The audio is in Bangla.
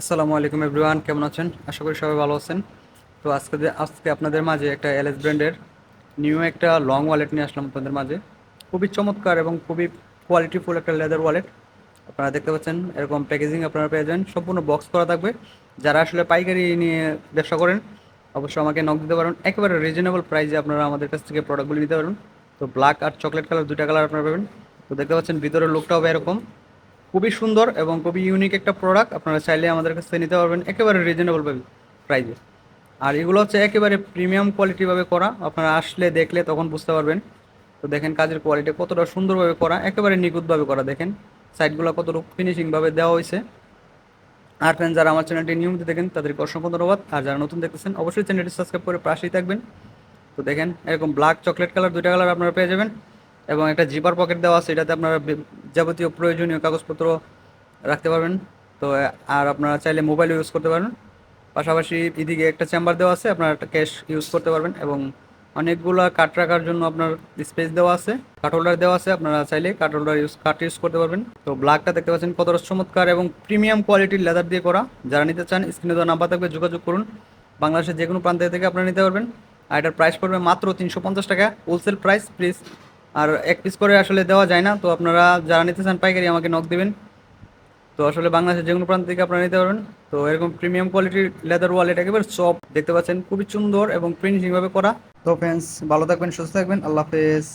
আসসালামু আলাইকুম এভরিওয়ান, কেমন আছেন? আশা করি সবাই ভালো আছেন। তো আজকে আজকে আপনাদের মাঝে একটা এলএস ব্র্যান্ডের নিউ একটা লং ওয়ালেট নিয়ে আসলাম আপনাদের মাঝে। খুবই চমৎকার এবং খুবই কোয়ালিটিফুল একটা লেদার ওয়ালেট আপনারা দেখতে পাচ্ছেন, এরকম প্যাকেজিং আপনারা পেয়ে যাবেন। সম্পূর্ণ বক্স করা থাকবে। যারা আসলে পাইকারি নিয়ে ব্যবসা করেন, অবশ্যই আমাকে নক দিতে পারেন। একেবারে রিজনেবল প্রাইসে আপনারা আমাদের কাছ থেকে প্রোডাক্টগুলি নিতে পারেন তো ব্ল্যাক আর চকলেট কালার দুটা কালার আপনারা পাবেন। তো দেখতে পাচ্ছেন, ভিতরের লুকটা হবে এরকম। খুবই সুন্দর এবং খুবই ইউনিক একটা প্রোডাক্ট আপনারা চাইলে আমাদের কাছ নিতে পারবেন একেবারে রিজনেবল প্রাইসে আর এগুলো হচ্ছে একেবারে প্রিমিয়াম কোয়ালিটিভাবে করা। আপনারা আসলে দেখলে তখন বুঝতে পারবেন। তো দেখেন কাজের কোয়ালিটি কতটা সুন্দরভাবে করা, একেবারে নিখুঁতভাবে করা দেখেন। সাইডগুলো কতটুকু ফিনিশিংভাবে দেওয়া হয়েছে। আর ফ্রেন্ড যারা আমার চ্যানেলটি নিয়মিত দেখেন, তাদেরকে অসংখ্য ধন্যবাদ। আর যারা নতুন দেখতেছেন, অবশ্যই চ্যানেলটি সাবস্ক্রাইব করে পাশেই থাকবেন। তো দেখেন, এরকম ব্ল্যাক চকলেট কালার দুইটা কালার আপনারা পেয়ে যাবেন। এবং একটা জিপার পকেট দেওয়া আছে, এটাতে আপনারা যাবতীয় প্রয়োজনীয় কাগজপত্র রাখতে পারবেন। তো আর আপনারা চাইলে মোবাইল ইউজ করতে পারবেন। পাশাপাশি এদিকে একটা চেম্বার দেওয়া আছে, আপনারা একটা ক্যাশ ইউজ করতে পারবেন এবং অনেকগুলো কাঠ রাখার জন্য আপনার স্পেস দেওয়া আছে। কাঠ হোল্ডার দেওয়া আছে, আপনারা চাইলে কাঠ হোল্ডার ইউজ কাঠ ইউজ করতে পারবেন। তো ব্ল্যাকটা দেখতে পাচ্ছেন কতটা চমৎকার এবং প্রিমিয়াম কোয়ালিটির লেদার দিয়ে করা। যারা নিতে চান স্ক্রিনে দেওয়া নাম্বার থাকবে, যোগাযোগ করুন। বাংলাদেশের যে কোনো প্রান্ত থেকে আপনারা নিতে পারবেন। আর এটার প্রাইস পড়বে মাত্র তিনশো পঞ্চাশ টাকা। হোলসেল প্রাইস প্লিজ আর এক পিস করে আসলে দেওয়া যায় না। তো আপনারা যারা নিতে চান পাইকারি আমাকে নক দেবেন। তো আসলে বাংলাদেশের যে কোনো প্রান্ত থেকে আপনারা নিতে পারবেন। তো এরকম প্রিমিয়াম কোয়ালিটির লেদার ওয়ালেট একেবারে সব দেখতে পাচ্ছেন। খুবই সুন্দর এবং প্রিন্টিংভাবে ভাবে করা। তো ফ্রেন্ডস ভালো থাকবেন, সুস্থ থাকবেন। আল্লাহ হাফেজ।